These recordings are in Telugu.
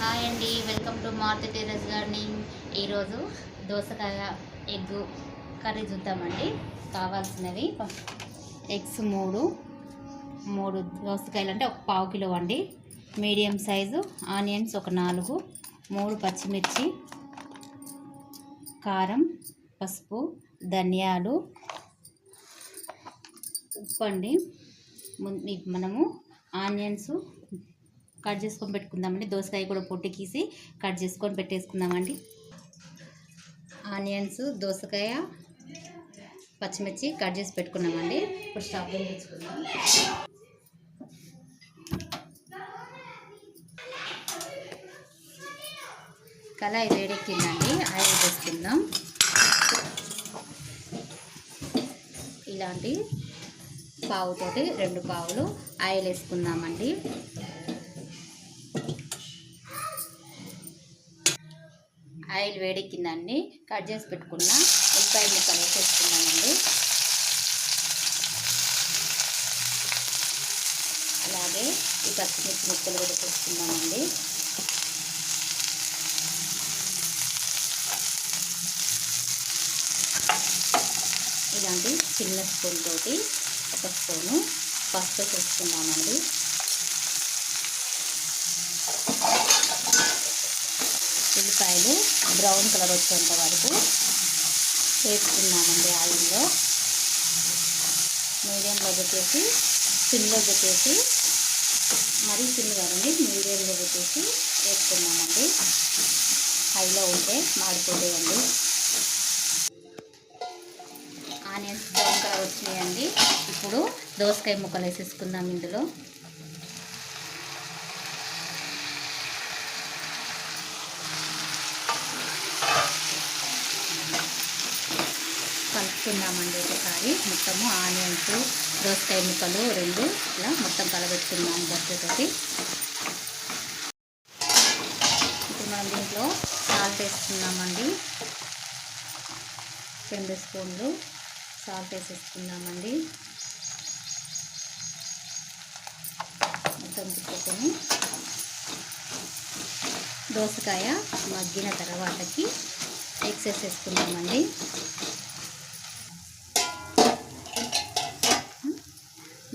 హాయ్ అండి welcome to Maruthi terrace gardening ఈరోజు దోసకాయ ఎగ్ కర్రీ చూద్దామండి. కావాల్సినవి ఎగ్స్ మూడు మూడు దోసకాయలు అంటే ఒక పావు కిలో అండి. మీడియం సైజు ఆనియన్స్ ఒక నాలుగు మూడు పచ్చిమిర్చి కారం పసుపు ధనియాలు ఉప్పు అండి మనము ఆనియన్స్ కట్ చేసుకొని పెట్టుకుందామండి. దోసకాయ కూడా పొట్టి గీసి కట్ చేసుకొని పెట్టేసుకుందామండి. ఆనియన్స్ దోసకాయ పచ్చిమిర్చి కట్ చేసి పెట్టుకున్నామండి. ఇప్పుడు స్టవ్ వెలిగించుకుందాం. కళాయి వేడెక్కిందండి ఆయిల్ వేసుకుందాం. ఇలాంటి పావుతోటి రెండు పావులు ఆయిల్ వేసుకుందామండి. ఆయిల్ వేడెక్కిందండి కట్ చేసి పెట్టుకున్న ఉల్లిపాయ ముక్కలు వేసేసుకున్నామండి అలాగే ఈ పచ్చిమిర్చి ముక్కలు కూడా వేసుకున్నామండి ఇలాంటి చిన్న స్పూన్ తోటి ఒక స్పూను పసుపు వేసుకున్నామండి ఉల్లిపాయలు బ్రౌన్ కలర్ వచ్చేంత వరకు వేసుకున్నామండి ఆయిల్లో. మీడియంలో పెట్టేసి సిమ్లో పెట్టేసి మరీ సిమ్ కాదండి మీడియంలో పెట్టేసి వేసుకున్నామండి. హైలో ఉంటే మాడిపోతాయండి. ఆనియన్స్ బ్రౌన్ కలర్ వచ్చినాయండి. ఇప్పుడు దోసకాయ ముక్కలు వేసేసుకుందాం ఇందులో. కలుపుకుందామండి ఒకసారి. మొత్తము ఆనియన్స్ దోసకాయ ముక్కలు రెండు ఇలా మొత్తం కలబెట్టుకుందాం బట్టతోటి. ఇప్పుడు మనం దీంట్లో సాల్ట్ వేసుకుందామండి. రెండు స్పూన్లు సాల్ట్ వేసేసుకుందామండి. మొత్తం తిప్పుకొని దోసకాయ మగ్గిన తర్వాతకి ఎగ్స్ వేసేసుకుందామండి.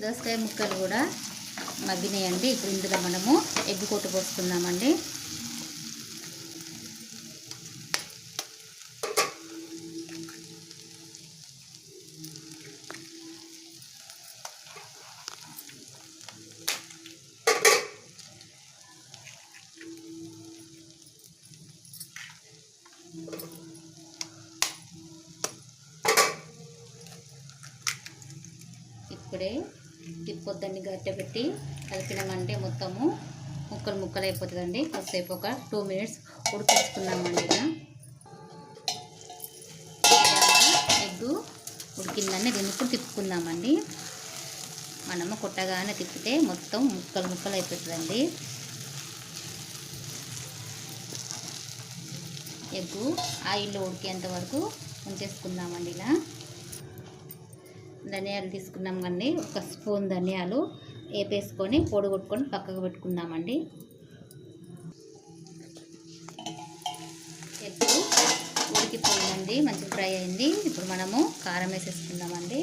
దోసకాయ ముక్కలు కూడా మగ్గినాయండి. ఇప్పుడు ఇందులో మనము ఎగ్ కొట్టు పోసుకుందామండి. ఇప్పుడే తిప్పొద్దండి గట్టె పెట్టి కలిపినామంటే మొత్తము ముక్కలు ముక్కలు అయిపోతుందండి కాసేపు ఒక టూ మినిట్స్ ఉడికించుకుందామండి ఇలా ఎగ్గు ఉడికిందని దీన్ని తిప్పుకుందామండి. మనము కొట్టగానే తిప్పితే మొత్తం ముక్కలు ముక్కలు అయిపోతుందండి. ఎగ్గు ఆయిల్లో ఉడికేంత వరకు ఉంచేసుకుందామండి ఇలా ధనియాలు తీసుకున్నాం కండి ఒక స్పూన్ ధనియాలు వేపేసుకొని పొడి కొట్టుకొని పక్కకు పెట్టుకుందామండి. ఎప్పుడు ఉడికిపోయిందండి మంచి ఫ్రై అయింది. ఇప్పుడు మనము కారం వేసేసుకుందామండి.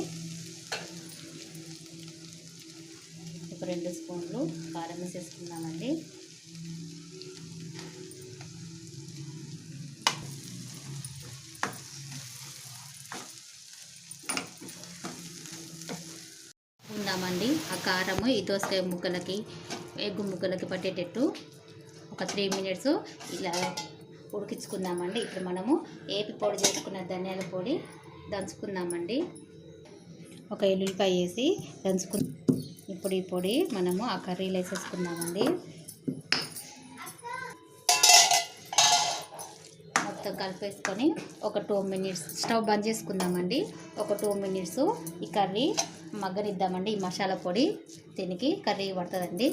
ఒక రెండు స్పూన్లు కారం వేసేసుకుందామండి. ఉందామండి ఆ కారము ఈ దోసకాయ ముక్కలకి ఎగ్గు ముక్కలకి పట్టేటట్టు ఒక త్రీ మినిట్స్ ఇలా ఉడికించుకుందామండి. ఇప్పుడు మనము ఏపి పొడి చేసుకున్న ధనియాల పొడి దంచుకుందామండి. ఒక ఎల్లుల్లిపాయ వేసి దంచుకు ఇప్పుడు ఈ పొడి మనము ఆ కర్రీలో వేసేసుకుందామండి. మొత్తం కలిపేసుకొని ఒక టూ మినిట్స్ స్టవ్ బంద్ చేసుకుందామండి. ఒక టూ మినిట్స్ ఈ కర్రీ మగ్గనిద్దామండి. ఈ మసాలా పొడి దీనికి కర్రీ పడుతుందండి.